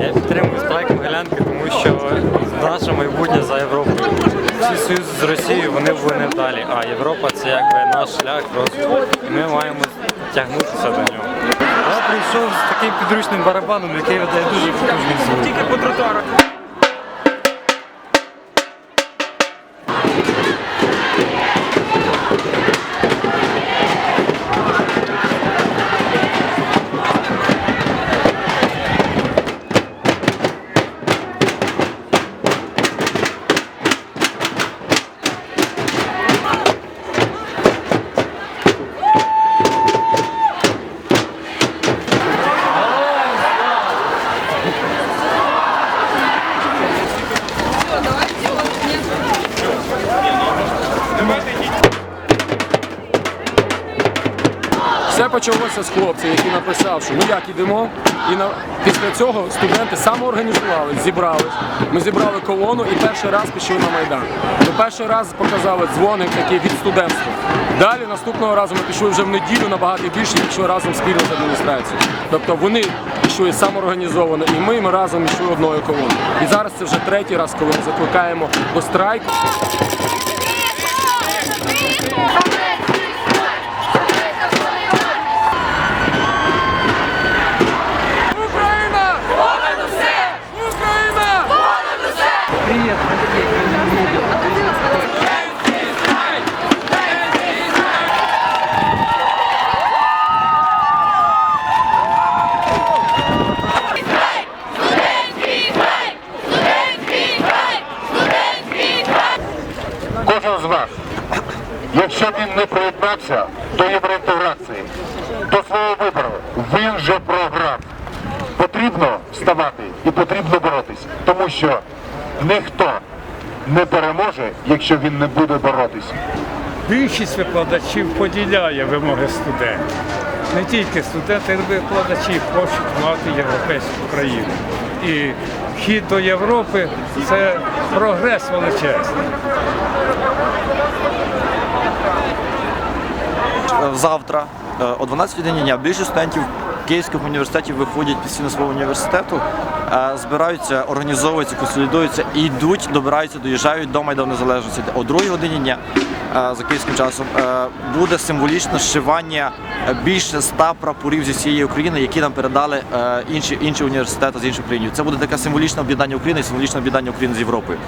Я підтримую страйк Могилянки, тому що наше майбутнє за Європою. Всі союзи з Росією вони були не далі. а Європа це якби наш шлях розвитку. І ми маємо тягнутися до нього. Я прийшов з таким підручним барабаном, який видає дуже потужний звук. Тільки по тротуарах. Все почалося з хлопця, який написав, що ну як ідемо. І на після цього студенти самоорганізувались, зібрались. Ми зібрали колону і перший раз пішли на майдан. Ми перший раз показали дзвоник такий від студентства. Далі наступного разу ми пішли вже в неділю набагато більше, і разом спільно з адміністрацією. Тобто вони пішли самоорганізовано, і ми, ми разом йшли одною колоною. І зараз це вже третій раз, коли ми закликаємо до страйку. Приєднався до євроінтеграції, до свого вибору, він вже програв. Потрібно вставати і потрібно боротись, тому що ніхто не переможе, якщо він не буде боротись. Більшість викладачів поділяє вимоги студентів. Не тільки студенти, але викладачі хочуть мати європейську країну. І вхід до Європи це прогрес величезний. Завтра е, о 12 годині дня більшість студентів київських університетів виходять після свого університету, е, збираються, організовуються, консолідуються йдуть, добираються, доїжджають до Майдану Незалежності. О 2 годині дня е, за київським часом е, буде символічне зшивання е, більше ста прапорів зі всієї України, які нам передали е, інші, інші університети з інших країн. Це буде таке символічне об'єднання України, і символічне об'єднання України з Європою.